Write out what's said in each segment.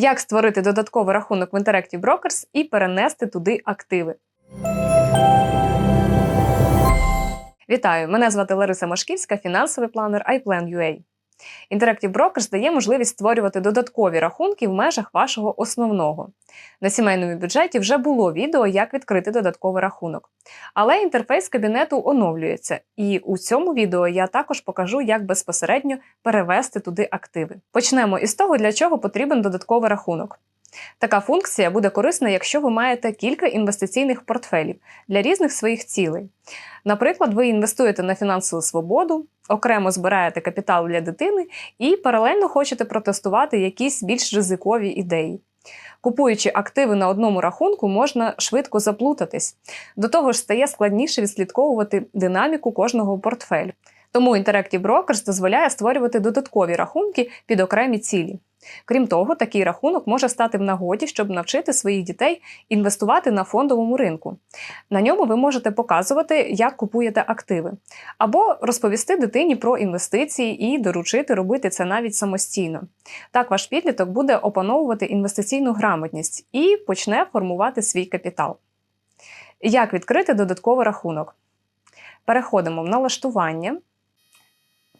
Як створити додатковий рахунок в Interactive Brokers і перенести туди активи. Вітаю! Мене звати Лариса Машківська, фінансовий планер iPlan.ua. Interactive Brokers дає можливість створювати додаткові рахунки в межах вашого основного. На сімейному бюджеті вже було відео, як відкрити додатковий рахунок. Але інтерфейс кабінету оновлюється, і у цьому відео я також покажу, як безпосередньо перевести туди активи. Почнемо із того, для чого потрібен додатковий рахунок. Така функція буде корисна, якщо ви маєте кілька інвестиційних портфелів для різних своїх цілей. Наприклад, ви інвестуєте на фінансову свободу, окремо збираєте капітал для дитини і паралельно хочете протестувати якісь більш ризикові ідеї. Купуючи активи на одному рахунку, можна швидко заплутатись. До того ж, стає складніше відслідковувати динаміку кожного портфелю. Тому Interactive Brokers дозволяє створювати додаткові рахунки під окремі цілі. Крім того, такий рахунок може стати в нагоді, щоб навчити своїх дітей інвестувати на фондовому ринку. На ньому ви можете показувати, як купуєте активи, або розповісти дитині про інвестиції і доручити робити це навіть самостійно. Так ваш підліток буде опановувати інвестиційну грамотність і почне формувати свій капітал. Як відкрити додатковий рахунок? Переходимо в налаштування.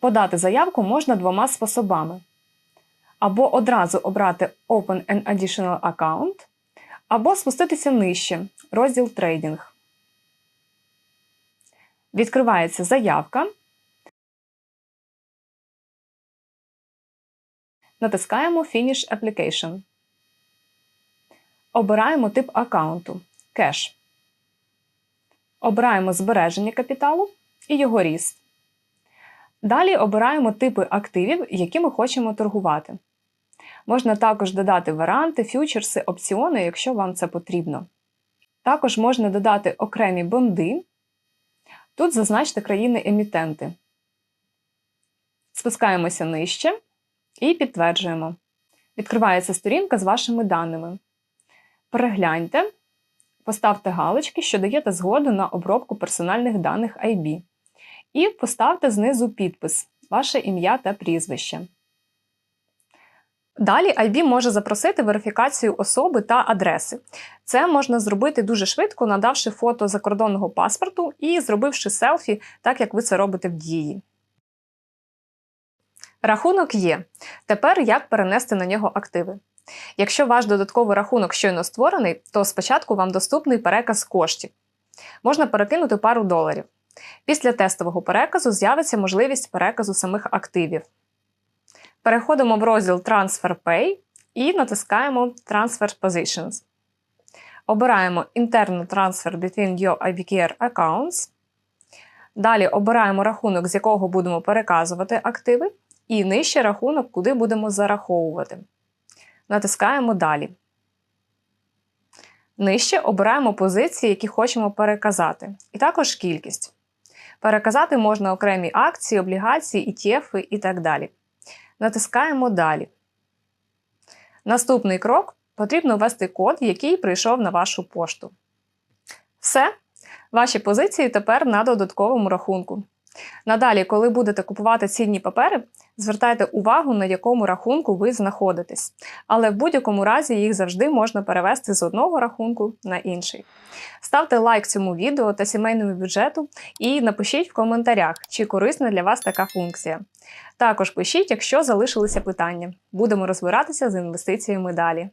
Подати заявку можна двома способами або одразу обрати Open an Additional Account, або спуститися нижче, розділ Трейдинг. Відкривається заявка. Натискаємо Finish Application. Обираємо тип аккаунту кеш. Обираємо збереження капіталу і його ріст. Далі обираємо типи активів, які ми хочемо торгувати. Можна також додати варіанти, фьючерси, опціони, якщо вам це потрібно. Також можна додати окремі бонди. Тут зазначте країни-емітенти. Спускаємося нижче і підтверджуємо. Відкривається сторінка з вашими даними. Перегляньте, поставте галочки, що даєте згоду на обробку персональних даних IB. І поставте знизу підпис, ваше ім'я та прізвище. Далі IB може запросити верифікацію особи та адреси. Це можна зробити дуже швидко, надавши фото закордонного паспорту і зробивши селфі, так як ви це робите в дії. Рахунок є. Тепер як перенести на нього активи. Якщо ваш додатковий рахунок щойно створений, то спочатку вам доступний переказ коштів. Можна перекинути пару доларів. Після тестового переказу з'явиться можливість переказу самих активів. Переходимо в розділ Transfer Pay і натискаємо Transfer Positions. Обираємо Internal Transfer between your IBKR accounts. Далі обираємо рахунок, з якого будемо переказувати активи, і нижче рахунок, куди будемо зараховувати. Натискаємо Далі. Нижче обираємо позиції, які хочемо переказати, і також кількість. Переказати можна окремі акції, облігації, ETF і так далі. Натискаємо Далі. Наступний крок потрібно ввести код, який прийшов на вашу пошту. Все. Ваші позиції тепер на додатковому рахунку. Надалі, коли будете купувати цінні папери, звертайте увагу, на якому рахунку ви знаходитесь. Але в будь-якому разі їх завжди можна перевести з одного рахунку на інший. Ставте лайк цьому відео та сімейному бюджету і напишіть в коментарях, чи корисна для вас така функція. Також пишіть, якщо залишилися питання. Будемо розбиратися з інвестиціями далі.